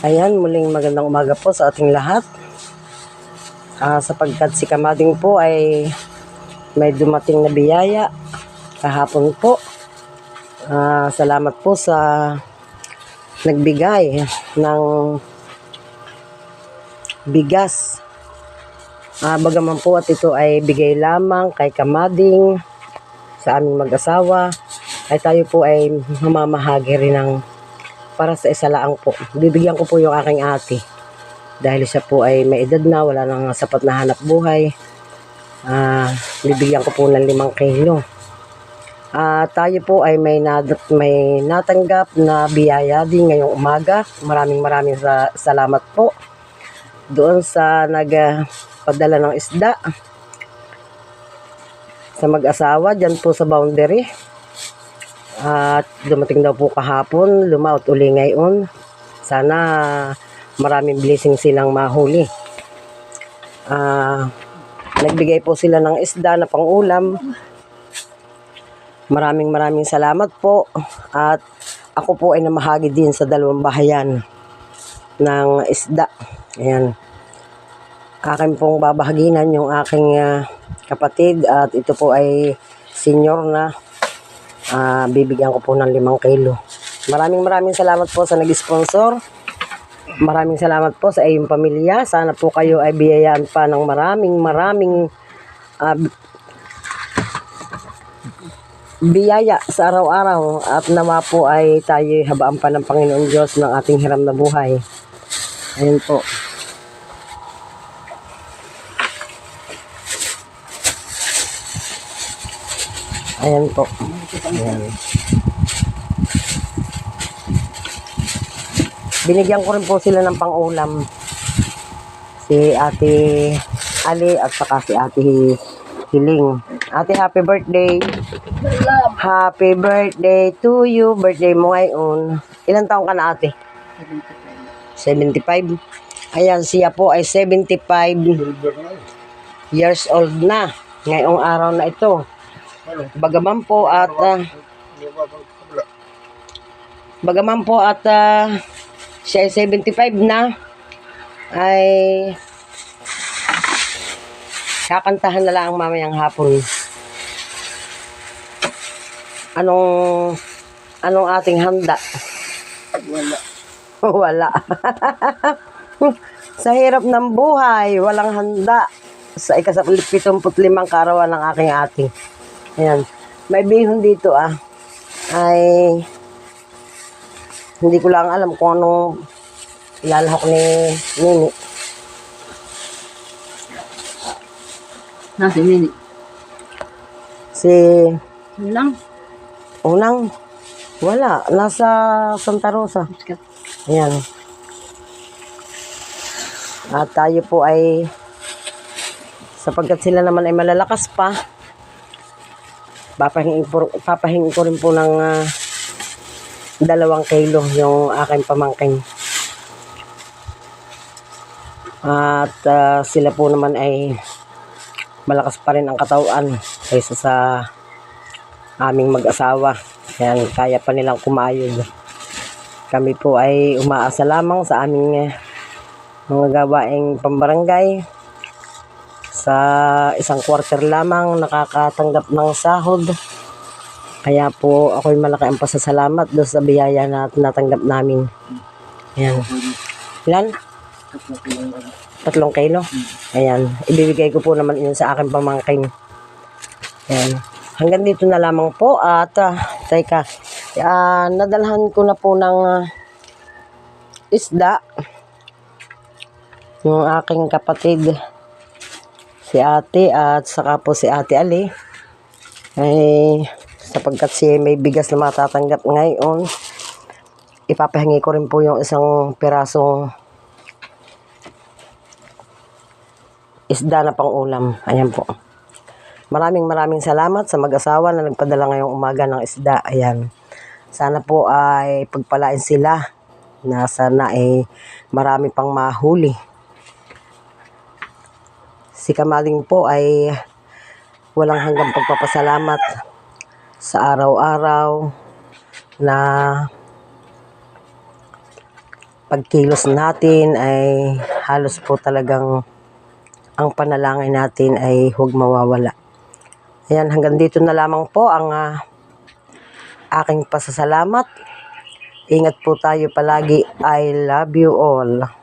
Ayan, muling magandang umaga po sa ating lahat. Ah, sapagkat si Kamading po ay may dumating na biyaya kahapon po. Ah, salamat po sa nagbigay ng bigas. Ah, bagaman po at ito ay bigay lamang kay Kamading sa aming mag-asawa ay tayo po ay mamamahagi rin ng para sa isa laang po. Bibigyan ko po yung aking ate. Dahil siya po ay may edad na, wala nang sapat na hanap buhay. Ah, bibigyan ko po ng limang kilo. Ah, tayo po ay may, nad- may natanggap na biyaya din ngayong umaga. Maraming maraming sa- salamat po doon sa nagpadala ng isda sa mag-asawa dyan po sa boundary. At dumating daw po kahapon, lumaot uli ngayon. Sana maraming blessing silang mahuli. Ah, nagbigay po sila ng isda na pangulam. Maraming maraming salamat po. At ako po ay namahagi din sa dalawang bahayan ng isda. Ayan. Akin pong babahaginan yung aking ah, kapatid at ito po ay senior na Ah, bibigyan ko po ng limang kilo. Maraming maraming salamat po sa nag-sponsor. Maraming salamat po sa iyong pamilya. Sana po kayo ay biyayaan pa ng maraming maraming b- biyaya sa araw-araw at nawa po ay tayo habaan pa ng Panginoon Diyos ng ating hiram na buhay. Ayun po. Ayan po. Ayan. Binigyan ko rin po sila ng pang-ulam. Si Ate Ali at saka si Ate Hiling. Ate, happy birthday. Happy birthday to you. Birthday mo ngayon. Ilan taong ka na ate? 75. Ayan, siya po ay 75 years old na. Ngayong araw na ito. Bagaman po at ah, bagaman po at ah, siya ay 75 na ay kakantahan na lang mamayang hapon. Anong anong ating handa? Wala. Wala. sa hirap ng buhay, walang handa. Sa ikasapulipitumput limang karawan ng aking ate. Ayan. May bihon dito ah. Ay, hindi ko lang alam kung anong ilalahok ni Nini. Nasa mini. Si Yun lang. Unang, wala. Nasa Santa Rosa. Ayan. At tayo po ay sapagkat sila naman ay malalakas pa, papahingin ko, papahingin ko rin po ng ah, dalawang kilo yung aking pamangkin. At ah, sila po naman ay malakas pa rin ang katawan kaysa sa aming mag-asawa. Kaya kaya pa nilang kumayod. Kami po ay umaasa lamang sa aming eh, mga gawaing pambarangay. Sa isang quarter lamang nakakatanggap ng sahod. Kaya po ako'y malaki ang pasasalamat doon sa biyaya na natanggap namin. Ayan. Ilan? Tatlong kilo? Ayan. Ibibigay ko po naman yun sa aking pamangkin. Ayan. Hanggang dito na lamang po at ah, teka, ah, nadalhan ko na po ng ah, isda yung aking kapatid si ate at saka po si ate Ali ay sapagkat si may bigas na matatanggap ngayon ipapahingi ko rin po yung isang pirasong isda na pang ulam ayan po Maraming maraming salamat sa mag-asawa na nagpadala ngayong umaga ng isda. Ayan. Sana po ay pagpalain sila na sana ay marami pang mahuli. Si Kamaling po ay walang hanggang pagpapasalamat sa araw-araw na pagkilos natin ay halos po talagang ang panalangin natin ay huwag mawawala. Ayan, hanggang dito na lamang po ang ah, aking pasasalamat. Ingat po tayo palagi. I love you all.